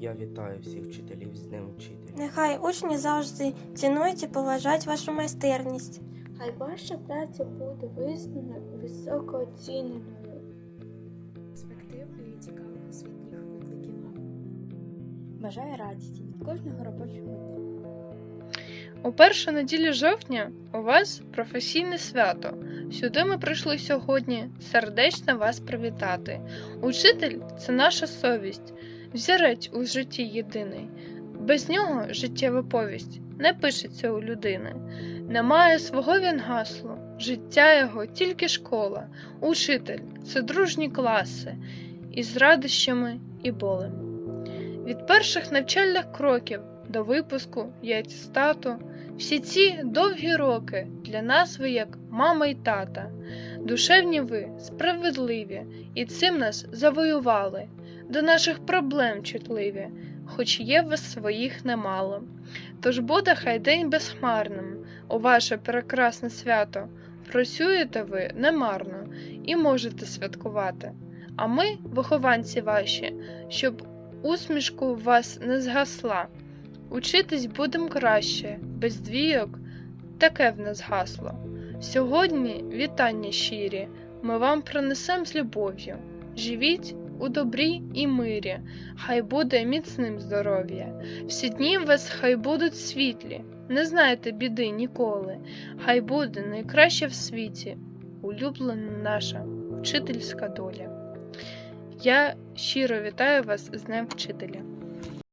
Я вітаю всіх вчителів з Днем Вчителя. Нехай учні завжди цінують і поважають вашу майстерність. Хай ваша праця буде визнана високо оціненою. перспективної і цікавих освітніх викликів. Бажаю радісті від кожного робочого дня. У першу неділю жовтня у вас професійне свято. Сюди ми прийшли сьогодні сердечно вас привітати. Учитель це наша совість, взірець у житті єдиний. Без нього життєва повість не пишеться у людини. Немає свого він гаслу, життя його тільки школа. Учитель це дружні класи, із радощами і болем. Від перших навчальних кроків до випуску і всі ці довгі роки для нас ви як мама й тата. Душевні ви, справедливі, і цим нас завоювали, до наших проблем чутливі, хоч є вас своїх немало. Тож буде хай день безхмарним, у ваше прекрасне свято. Працюєте ви немарно і можете святкувати. А ми, вихованці ваші, щоб усмішку у вас не згасла. Учитись будем краще, без двійок, таке в нас гасло. Сьогодні вітання щирі, ми вам принесем з любов'ю. Живіть у добрі і мирі, хай буде міцним здоров'я. Всі дні вас хай будуть світлі, не знайте біди ніколи, хай буде найкраще в світі, улюблена наша вчительська доля. Я щиро вітаю вас з Днем Вчителя.